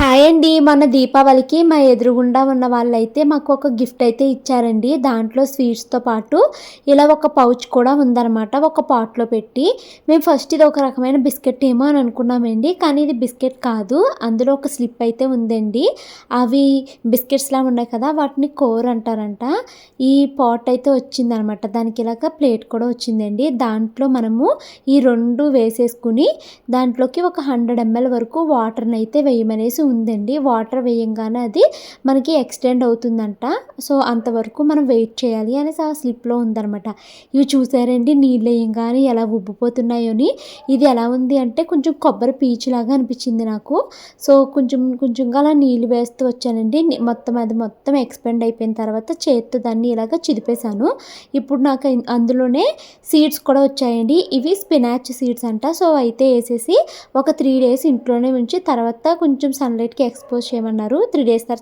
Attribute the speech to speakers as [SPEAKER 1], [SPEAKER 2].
[SPEAKER 1] Hi అండి. మొన్న దీపావళికి మా ఎదురుగుండా ఉన్న వాళ్ళైతే మాకు ఒక గిఫ్ట్ అయితే ఇచ్చారండి. దాంట్లో స్వీట్స్తో పాటు ఇలా ఒక పౌచ్ కూడా ఉందన్నమాట. ఒక పాట్లో పెట్టి మేము ఫస్ట్ ఇది ఒక రకమైన బిస్కెట్ ఏమో అని అనుకున్నామండి. కానీ ఇది బిస్కెట్ కాదు. అందులో ఒక స్లిప్ అయితే ఉందండి. అవి బిస్కెట్స్లా ఉన్నాయి కదా వాటిని కోర్ అంటారంట. ఈ పాట్ అయితే వచ్చిందనమాట దానికి ఇలాగ ప్లేట్ కూడా వచ్చిందండి. దాంట్లో మనము ఈ రెండు వేసేసుకుని దాంట్లోకి ఒక హండ్రెడ్ ఎంఎల్ వరకు వాటర్ని అయితే వేయమనేసి ఉందండి. వాటర్ వేయంగానే అది మనకి ఎక్స్టెండ్ అవుతుందంట. సో అంతవరకు మనం వెయిట్ చేయాలి అనేసి ఆ స్లిప్లో ఉందన్నమాట. ఇవి చూసారండి నీళ్ళు వేయంగానే ఎలా ఉబ్బిపోతున్నాయోని. ఇది ఎలా ఉంది అంటే కొంచెం కొబ్బరి పీచులాగా అనిపించింది నాకు. సో కొంచెం కొంచెంగా అలా నీళ్ళు వేస్తూ వచ్చానండి. మొత్తం అది మొత్తం ఎక్స్పెండ్ అయిపోయిన తర్వాత చేత్తో దాన్ని ఇలాగ చిదిపేశాను. ఇప్పుడు నాకు అందులోనే సీడ్స్ కూడా వచ్చాయండి. ఇవి స్పినాచ్ సీడ్స్ అంట. సో అయితే వేసేసి ఒక త్రీ డేస్ ఇంట్లోనే ఉంచి తర్వాత కొంచెం సన్లైట్కి ఎక్స్పోజ్ చేయమన్నారు. త్రీ డేస్ తర్వాత